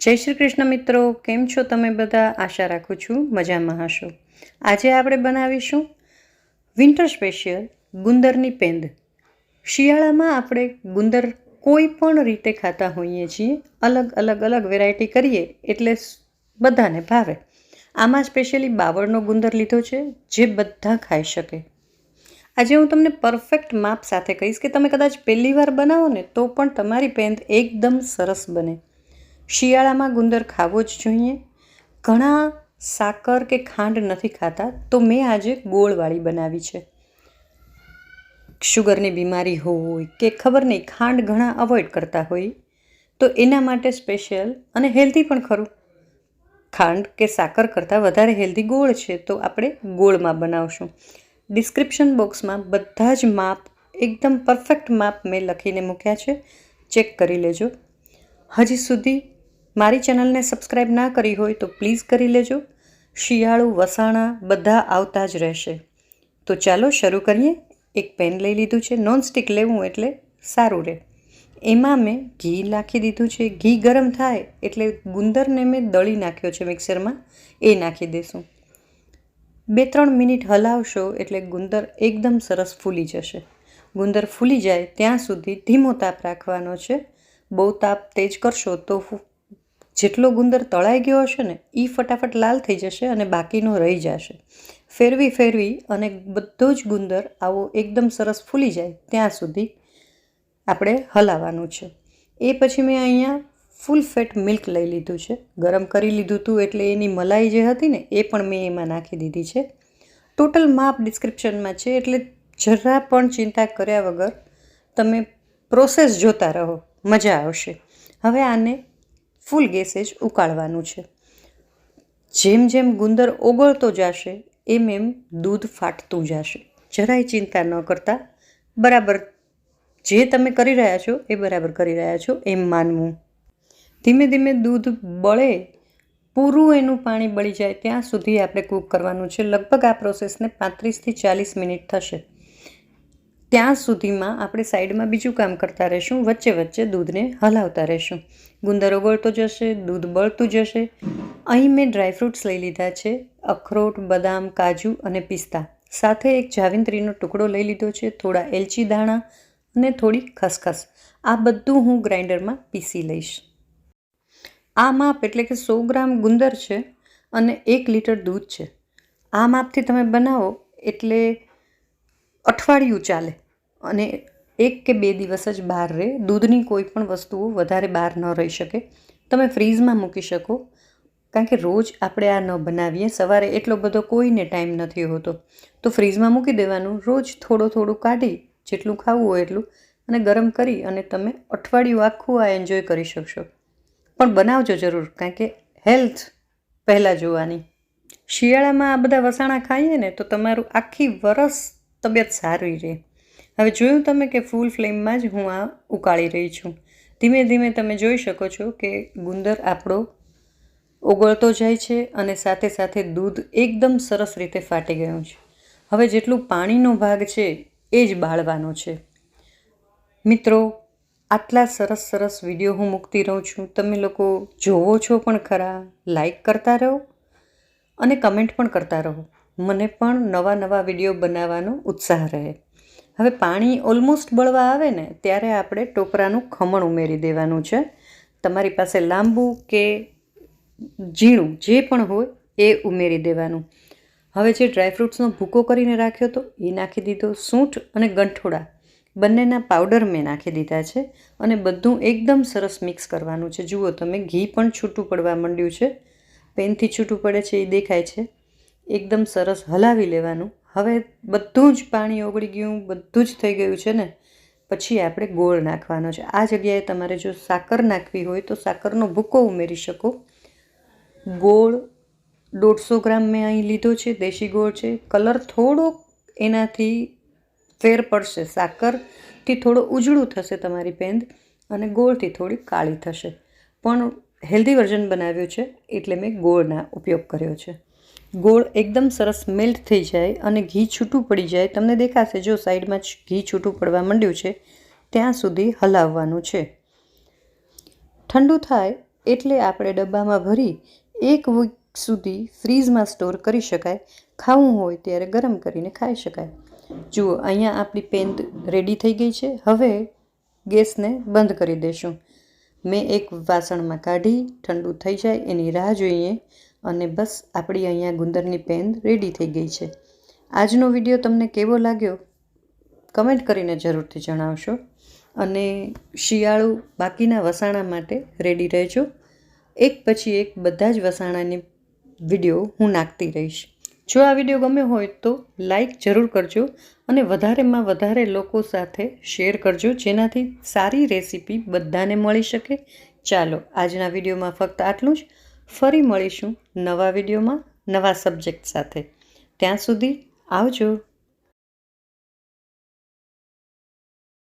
જય શ્રી કૃષ્ણ મિત્રો, કેમ છો તમે બધા? આશા રાખું છું મજામાં હશો. આજે આપણે બનાવીશું વિન્ટર સ્પેશિયલ ગુંદરની પેંદ. શિયાળામાં આપણે ગુંદર કોઈ પણ રીતે ખાતા હોઈએ છીએ, અલગ અલગ અલગ વેરાયટી કરીએ એટલે બધાને ભાવે. આમાં સ્પેશિયલી બાવળનો ગુંદર લીધો છે, જે બધા ખાઈ શકે. આજે હું તમને પરફેક્ટ માપ સાથે કહીશ કે તમે કદાચ પહેલી વાર બનાવો ને તો પણ તમારી પેંદ એકદમ સરસ બને. શિયાળામાં ગુંદર ખાવો જ જોઈએ. ઘણા સાકર કે ખાંડ નથી ખાતા, તો મેં આજે ગોળવાળી બનાવી છે. શુગરની બીમારી હોય કે ખબર નહીં, ખાંડ ઘણા અવોઇડ કરતા હોય, તો એના માટે સ્પેશિયલ અને હેલ્ધી પણ ખરું. ખાંડ કે સાકર કરતાં વધારે હેલ્ધી ગોળ છે, તો આપણે ગોળમાં બનાવશું. ડિસ્ક્રિપ્શન બોક્સમાં બધા જ માપ, એકદમ પરફેક્ટ માપ મેં લખીને મૂક્યા છે. ચેક કરી લેજો. હજી સુધી મારી ચેનલને સબસ્ક્રાઈબ ના કરી હોય તો પ્લીઝ કરી લેજો. શિયાળુ, વસાણા બધા આવતા જ રહેશે. તો ચાલો શરૂ કરીએ. એક પેન લઈ લીધું છે. નોનસ્ટિક લેવું એટલે સારું રહે એમાં મેં ઘી નાખી દીધું છે. ઘી ગરમ થાય એટલે ગુંદરને મેં દળી નાખ્યો છે મિક્સરમાં. એ નાખી દઈશું બે ત્રણ મિનિટ હલાવશો એટલે ગુંદર એકદમ સરસ ફૂલી જશે. ગુંદર ફૂલી જાય ત્યાં સુધી ધીમો તાપ રાખવાનો છે. બહુ તાપ તેજ કરશો તો જેટલો ગુંદર તળાઈ ગયો હશે ને એ ફટાફટ લાલ થઈ જશે અને બાકીનો રહી જશે. ફેરવી ફેરવી અને બધો જ ગુંદર આવો એકદમ સરસ ફૂલી જાય ત્યાં સુધી આપણે હલાવવાનું છે. એ પછી મેં અહીંયા ફૂલ ફેટ મિલ્ક લઈ લીધું છે. ગરમ કરી લીધું હતું એટલે એની મલાઈ જે હતી ને, એ પણ મેં એમાં નાખી દીધી છે. ટોટલ માપ ડિસ્ક્રિપ્શનમાં છે એટલે જરા પણ ચિંતા કર્યા વગર તમે પ્રોસેસ જોતા રહો. મજા આવશે. હવે આને ફૂલ ગેસે જ ઉકાળવાનું છે. જેમ જેમ ગુંદર ઓગળતો જશે, એમ એમ દૂધ ફાટતું જશે. જરાય ચિંતા ન કરતા. બરાબર જે તમે કરી રહ્યા છો, એ બરાબર કરી રહ્યા છો, એમ માનવું. ધીમે ધીમે દૂધ બળે, પૂરું એનું પાણી બળી જાય, ત્યાં સુધી આપણે કૂક કરવાનું છે. લગભગ આ પ્રોસેસને પાંત્રીસથી ચાલીસ મિનિટ થશે. ત્યાં સુધીમાં આપણે સાઈડમાં બીજું કામ કરતા રહીશું, વચ્ચે વચ્ચે દૂધને હલાવતા રહીશું. ગુંદર ઓગળતો જશે, દૂધ બળતું જશે. અહીં મેં ડ્રાયફ્રૂટ્સ લઈ લીધા છે, અખરોટ, બદામ, કાજુ અને પિસ્તા. સાથે એક જાવિંત્રીનો ટુકડો લઈ લીધો છે, થોડા એલચી દાણા અને થોડી ખસખસ. આ બધું હું ગ્રાઇન્ડરમાં પીસી લઈશ. આ માપ એટલે કે સો ગ્રામ ગુંદર છે અને એક લીટર દૂધ છે. આ માપથી તમે બનાવો એટલે અઠવાડિયું ચાલે અને એક કે બે દિવસ જ બહાર રહે. દૂધની કોઈ પણ વસ્તુઓ વધારે બહાર ન રહી શકે. તમે ફ્રીઝમાં મૂકી શકો. કારણ કે રોજ આપણે આ ન બનાવીએ. સવારે એટલો બધો કોઈને ટાઈમ નથી હોતો. તો ફ્રીઝમાં મૂકી દેવાનું. રોજ થોડું થોડું કાઢી જેટલું ખાવું હોય એટલું અને ગરમ કરી અને તમે અઠવાડિયું આખું આ એન્જોય કરી શકશો. પણ બનાવજો જરૂર. કારણ કે હેલ્થ પહેલાં જોવાની. શિયાળામાં આ બધા વસાણા ખાઈએ ને તો તમારું આખી વરસ તબિયત સારી રહે. હવે જોયું તમે કે ફૂલ ફ્લેમમાં જ હું આ ઉકાળી રહી છું. ધીમે ધીમે તમે જોઈ શકો છો કે ગુંદર આપણો ઓગળતો જાય છે અને સાથે સાથે દૂધ એકદમ સરસ રીતે ફાટી ગયું છે. હવે જેટલું પાણીનો ભાગ છે એ જ બાળવાનો છે. મિત્રો, આટલા સરસ સરસ વીડિયો હું મૂકતી રહું છું. તમે લોકો જોવો છો પણ ખરા લાઈક કરતા રહો અને કમેન્ટ પણ કરતા રહો. મને પણ નવા નવા વીડિયો બનાવવાનો ઉત્સાહ રહે. હવે પાણી ઓલમોસ્ટ બળવા આવે ને, ત્યારે આપણે ટોપરાનું ખમણ ઉમેરી દેવાનું છે. તમારી પાસે લાંબુ કે ઝીણું જે પણ હોય એ ઉમેરી દેવાનું. હવે જે ડ્રાયફ્રૂટ્સનો ભૂકો કરીને રાખ્યો હતો એ નાખી દીધો સૂંઠ અને ગંઠોડા બંનેના પાવડર મેં નાખી દીધા છે અને બધું એકદમ સરસ મિક્સ કરવાનું છે. જુઓ તમે, ઘી પણ છૂટું પડવા માંડ્યું છે. પેનથી છૂટું પડે છે, એ દેખાય છે. એકદમ સરસ હલાવી લેવાનું. હવે બધું જ પાણી ઓગળી ગયું, બધું જ થઈ ગયું છે ને? પછી આપણે ગોળ નાખવાનો છે. આ જગ્યાએ તમારે જો સાકર નાખવી હોય તો સાકરનો ભૂકો ઉમેરી શકો. ગોળ દોઢસો ગ્રામ મેં અહીં લીધો છે, દેશી ગોળ છે. કલર થોડોક એનાથી ફેર પડશે. સાકરથી થોડો ઉજળું થશે તમારી પેંદ અને ગોળથી થોડી કાળી થશે. પણ હેલ્ધી વર્ઝન બનાવ્યું છે એટલે મેં ગોળના ઉપયોગ કર્યો છે. ગોળ એકદમ સરસ મેલ્ટ થઈ જાય અને ઘી છૂટું પડી જાય. તમને દેખાશે, જો સાઈડમાં ઘી છૂટું પડવા માંડ્યું છે, ત્યાં સુધી હલાવવાનું છે. ઠંડુ થાય એટલે આપણે ડબ્બામાં ભરી એક વીક સુધી ફ્રીઝમાં સ્ટોર કરી શકાય. ખાવું હોય ત્યારે ગરમ કરીને ખાઈ શકાય. જુઓ, અહીંયા આપણી પેન રેડી થઈ ગઈ છે. હવે ગેસને બંધ કરી દઈશું મેં એક વાસણમાં કાઢી, ઠંડુ થઈ જાય એની રાહ જોઈએ. અને બસ આપણી અહીંયા ગુંદરની પેન રેડી થઈ ગઈ છે. આજનો વીડિયો તમને કેવો લાગ્યો? કમેન્ટ કરીને જરૂરથી જણાવશો. અને શિયાળુ બાકીના વસાણા માટે રેડી રહેજો. એક પછી એક બધા જ વસાણાની વીડિયો હું નાખતી રહીશ. જો આ વીડિયો ગમ્યો હોય તો લાઈક જરૂર કરજો અને વધારેમાં વધારે લોકો સાથે શેર કરજો, જેનાથી સારી રેસીપી બધાને મળી શકે. ચાલો, આજના વિડીયોમાં ફક્ત આટલું જ. ફરી મળીશું નવા વિડીયોમાં નવા સબ્જેક્ટ સાથે. ત્યાં સુધી આવજો.